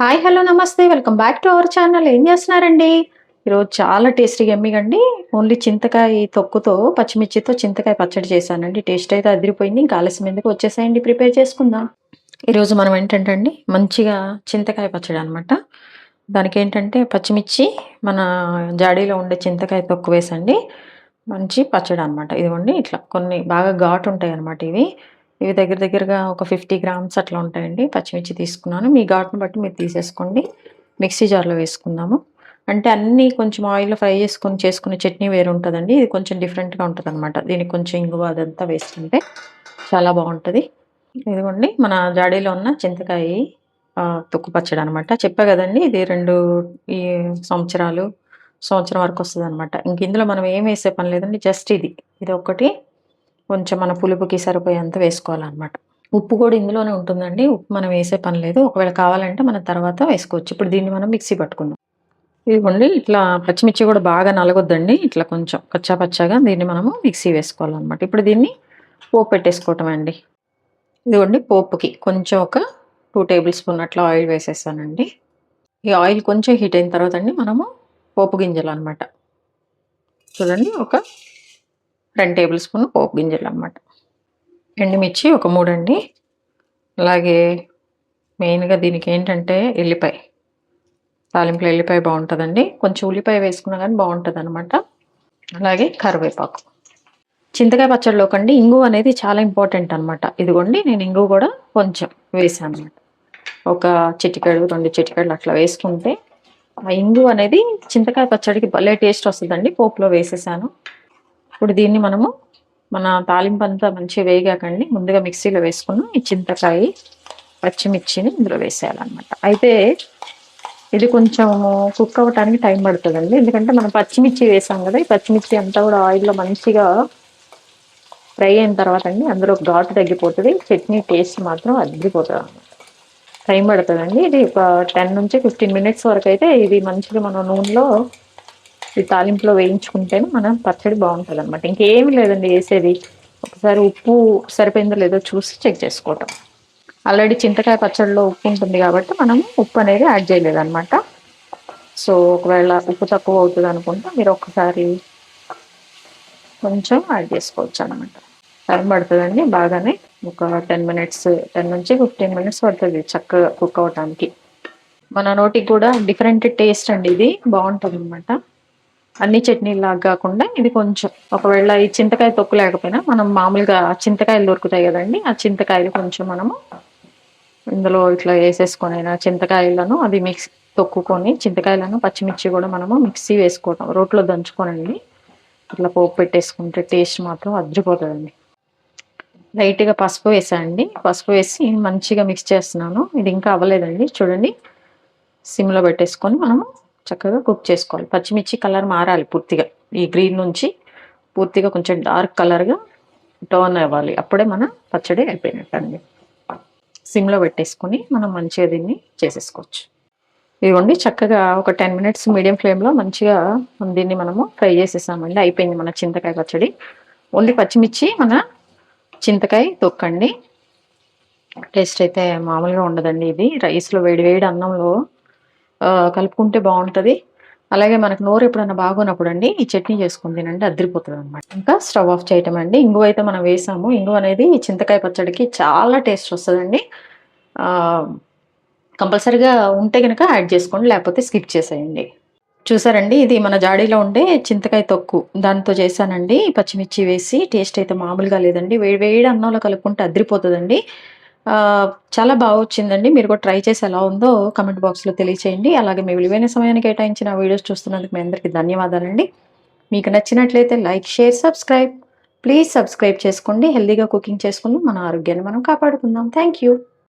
Hi hello నమస్తే. Welcome back to our channel. ఏం చేస్తున్నారండి? ఈరోజు చాలా టేస్టీగా ఎమ్మిగండి ఓన్లీ చింతకాయ తొక్కుతో పచ్చిమిర్చితో చింతకాయ పచ్చడి చేశానండి. టేస్ట్ అయితే అదిరిపోయింది. ఇంకా ఆలస్యం ఎందుకు వచ్చేసాయండి? ప్రిపేర్ చేసుకుందాం. ఈరోజు మనం ఏంటంటే అండి మంచిగా చింతకాయ పచ్చడి అనమాట దానికి ఏంటంటే పచ్చిమిర్చి మన జాడీలో ఉండే చింతకాయ తొక్కు వేసండి. మంచి పచ్చడి అనమాట ఇదిగోండి ఇట్లా కొన్ని బాగా ఘాటు ఉంటాయి అనమాట ఇవి. ఇవి దగ్గర దగ్గరగా ఒక ఫిఫ్టీ గ్రామ్స్ అట్లా ఉంటాయండి. పచ్చిమిర్చి తీసుకున్నాను. మీ ఘాటును బట్టి మీరు తీసేసుకోండి. మిక్సీ జార్లో వేసుకుందాము. అంటే అన్నీ కొంచెం ఆయిల్లో ఫ్రై చేసుకొని చేసుకునే చట్నీ వేరు ఉంటుందండి. ఇది కొంచెం డిఫరెంట్గా ఉంటుంది అనమాట దీనికి కొంచెం ఇంగువ అదంతా వేసుకుంటే చాలా బాగుంటుంది. ఇదిగోండి మన జాడీలో ఉన్న చింతకాయ తొక్కు పచ్చడి అనమాట చెప్పా కదండి ఇది రెండు ఈ సంవత్సరాలు సంవత్సరం వరకు వస్తుంది అనమాట ఇంక ఇందులో మనం ఏం వేసే పని లేదండి జస్ట్ ఇది. ఇది ఒకటి కొంచెం మన పులుపుకి సరిపోయేంత వేసుకోవాలన్నమాట. ఉప్పు కూడా ఇందులోనే ఉంటుందండి. ఉప్పు మనం వేసే పని లేదు. ఒకవేళ కావాలంటే మనం తర్వాత వేసుకోవచ్చు. ఇప్పుడు దీన్ని మనం మిక్సీ పట్టుకుందాం. ఇదిగోండి ఇట్లా పచ్చిమిర్చి కూడా బాగా నలగొద్దండి. ఇట్లా కొంచెం కచ్చా పచ్చాగా దీన్ని మనము మిక్సీ వేసుకోవాలన్నమాట. ఇప్పుడు దీన్ని పోపు పెట్టేసుకోవటం అండి. ఇదిగోండి పోపుకి కొంచెం ఒక టూ టేబుల్ స్పూన్ అట్లా ఆయిల్ వేసేసానండి ఈ ఆయిల్ కొంచెం హీట్ అయిన తర్వాత అండి మనము పోపు గింజలు అనమాట చూడండి ఒక రెండు టేబుల్ స్పూన్ పోపు గింజలు అనమాట ఎండుమిర్చి ఒక మూడు అండి అలాగే మెయిన్గా దీనికి ఏంటంటే ఎల్లిపాయ. తాలింపులో ఎల్లిపాయ బాగుంటుందండి. కొంచెం ఉల్లిపాయ వేసుకున్నా కానీ బాగుంటుంది అనమాట అలాగే కరివేపాకు. చింతకాయ పచ్చడిలో కండి ఇంగు అనేది చాలా ఇంపార్టెంట్ అనమాట ఇదిగోండి నేను ఇంగు కూడా కొంచెం వేసాను అనమాట ఒక చిటికెడు రెండు చిటికెడు అట్లా వేసుకుంటే ఆ ఇంగు అనేది చింతకాయ పచ్చడికి భలే టేస్ట్ వస్తుందండి. పోపులో వేసేసాను. ఇప్పుడు దీన్ని మనము మన తాలింపు అంతా మంచిగా వేగాకండి. ముందుగా మిక్సీలో వేసుకున్న ఈ చింతకాయ పచ్చిమిర్చిని ఇందులో వేసేయాలన్నమాట. అయితే ఇది కొంచెం కుక్ అవ్వటానికి టైం పడుతుందండి. ఎందుకంటే మనం పచ్చిమిర్చి వేసాం కదా ఈ పచ్చిమిర్చి అంతా కూడా ఆయిల్లో మంచిగా ఫ్రై అయిన తర్వాత అండి అందులో ఘాటు తగ్గిపోతుంది. చట్నీ టేస్ట్ మాత్రం అద్దిపోతుంది అనమాట టైం పడుతుందండి. ఇది ఒక టెన్ నుంచి ఫిఫ్టీన్ మినిట్స్ వరకు అయితే ఇది మంచిగా మనం నూనెలో ఈ తాలింపులో వేయించుకుంటేనే మన పచ్చడి బాగుంటుంది అనమాట ఇంకేమి లేదండి వేసేది. ఒకసారి ఉప్పు సరిపోయిందో లేదో చూసి చెక్ చేసుకోవటం. ఆల్రెడీ చింతకాయ పచ్చడిలో ఉప్పు ఉంటుంది కాబట్టి మనం ఉప్పు అనేది యాడ్ చేయలేదన్నమాట. సో ఒకవేళ ఉప్పు తక్కువ అవుతుంది అనుకుంటే మీరు ఒక్కసారి కొంచెం యాడ్ చేసుకోవచ్చు అనమాట టైం పడుతుందండి బాగానే. ఒక టెన్ మినిట్స్ టెన్ నుంచి ఫిఫ్టీన్ మినిట్స్ పడుతుంది చక్కగా కుక్ అవటానికి. మన నోటికి కూడా డిఫరెంట్ టేస్ట్ అండి ఇది. బాగుంటుంది అనమాట అన్ని చట్నీలాగా కాకుండా ఇది కొంచెం. ఒకవేళ ఈ చింతకాయ తొక్కు లేకపోయినా మనం మామూలుగా చింతకాయలు దొరుకుతాయి కదండి ఆ చింతకాయలు కొంచెం మనము ఇందులో ఇట్లా వేసేసుకొని చింతకాయలను అది మిక్స్ తొక్కుకొని చింతకాయలను పచ్చిమిర్చి కూడా మనము మిక్సీ వేసుకోవటం రోట్లో దంచుకోనండి. ఇట్లా పోపు పెట్టేసుకుంటే టేస్ట్ మాత్రం అద్రిపోతుందండి లైట్గా పసుపు వేసానండి పసుపు వేసి మంచిగా మిక్స్ చేస్తున్నాను. ఇది ఇంకా అవ్వలేదండి. చూడండి. సిమ్లో పెట్టేసుకొని మనము చక్కగా కుక్ చేసుకోవాలి. పచ్చిమిర్చి కలర్ మారాలి పూర్తిగా. ఈ గ్రీన్ నుంచి పూర్తిగా కొంచెం డార్క్ కలర్గా టర్న్ అవ్వాలి. అప్పుడే మన పచ్చడి అయిపోయినట్టు అండి సిమ్లో పెట్టేసుకొని మనం మంచిగా దీన్ని చేసేసుకోవచ్చు. ఇదిగోండి చక్కగా ఒక టెన్ మినిట్స్ మీడియం ఫ్లేమ్లో మంచిగా దీన్ని మనము ఫ్రై చేసేసామండి. అయిపోయింది మన చింతకాయ పచ్చడి. ఓన్లీ పచ్చిమిర్చి మన చింతకాయ తొక్కండి. టేస్ట్ అయితే మామూలుగా ఉండదండి ఇది. రైస్లో వేడి వేడి అన్నంలో కలుపుకుంటే బాగుంటుంది. అలాగే మనకు నోరు ఎప్పుడైనా బాగున్నప్పుడు అండి ఈ చట్నీ చేసుకుని తినండి అద్దరిపోతుంది అనమాట ఇంకా స్టవ్ ఆఫ్ చేయటం అండి ఇంగు అయితే మనం వేసాము. ఇంగు అనేది చింతకాయ పచ్చడికి చాలా టేస్ట్ వస్తుందండి. కంపల్సరీగా ఉంటే కనుక యాడ్ చేసుకోండి లేకపోతే స్కిప్ చేసేయండి. చూసారండి ఇది మన జాడీలో ఉండే చింతకాయ తొక్కు. దాంతో చేశానండి. పచ్చిమిర్చి వేసి టేస్ట్ అయితే మామూలుగా లేదండి. వేడి వేడి అన్నంలో కలుపుకుంటే అద్దరిపోతుందండి. చాలా బాగా వచ్చిందండి. మీరు కూడా ట్రై చేసి ఎలా ఉందో కమెంట్ బాక్స్లో తెలియచేయండి. అలాగే మీ విలువైన సమయానికి కేటాయించిన వీడియోస్ చూస్తున్నందుకు మీ అందరికీ ధన్యవాదాలండి. మీకు నచ్చినట్లయితే like share subscribe. Please subscribe చేసుకోండి. హెల్దీగా కుకింగ్ చేసుకుని మన ఆరోగ్యాన్ని మనం కాపాడుకుందాం. Thank you.